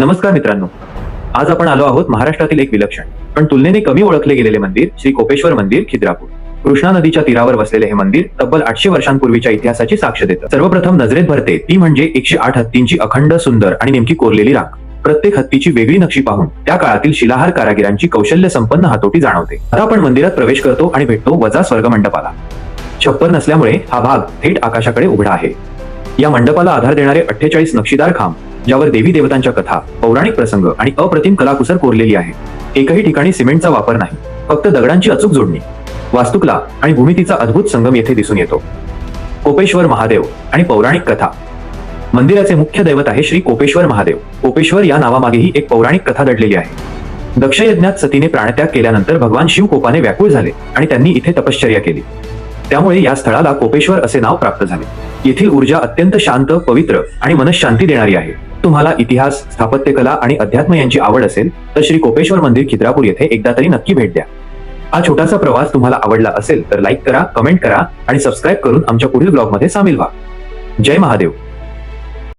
नमस्कार मित्रांनो. आज आपण आलो आहोत महाराष्ट्रातील एक विलक्षण पण तुलनेने कमी ओळखले गेलेले मंदिर श्री कोपेश्वर मंदिर खिद्रापूर. कृष्णा नदीच्या तीरावर वसलेले हे मंदिर तब्बल आठशे वर्षांपूर्वीच्या इतिहासाची साक्ष देतं. सर्वप्रथम नजरेत भरते ती म्हणजे एकशे आठ हत्तींची अखंड सुंदर आणि नेमकी कोरलेली राख. प्रत्येक हत्तीची वेगळी नक्षी पाहून त्या काळातील शिलाहार कारागिरांची कौशल्य संपन्न हातोटी जाणवते. आता आपण मंदिरात प्रवेश करतो आणि भेटतो वजा स्वर्ग मंडपाला छप्पर नसल्यामुळे हा भाग थेट आकाशाकडे उघडा आहे. या मंडपाला आधार देणारे अठ्ठेचाळीस नक्षीदार खांब यावर देवी देवतांच्या कथा पौराणिक प्रसंग आणि अप्रतिम कलाकुसर कोरलेली आहे. एकही ठिकाणी सिमेंटचा वापर नाही फक्त दगडांची अचूक जोडणी. वास्तुकला आणि भूमितीचा अद्भुत संगम येथे दिसून येतो. कोपेश्वर महादेव आणि पौराणिक कथा. मंदिराचे मुख्य दैवत आहे श्री कोपेश्वर महादेव. कोपेश्वर या नावामागेही एक पौराणिक कथा दडलेली आहे. दक्षयज्ञात सतीने प्राणत्याग केल्यानंतर भगवान शिव कोपाने व्याकुळ झाले आणि त्यांनी इथे तपश्चर्या केली. त्यामुळे या स्थळाला कोपेश्वर असे नाव प्राप्त झाले. येथील ऊर्जा अत्यंत शांत पवित्र आणि मनशांती देणारी आहे. तुम्हाला इतिहास स्थापत्यकला आणि अध्यात्म यांची आवड असेल तर श्री कोपेश्वर मंदिर खिद्रापूर येथे एकदा तरी नक्की भेट द्या. हा छोटासा प्रवास तुम्हाला आवडला असेल तर लाईक करा कमेंट करा आणि सबस्क्राईब करून आमच्या पुढील ब्लॉगमध्ये सामील व्हा. जय महादेव.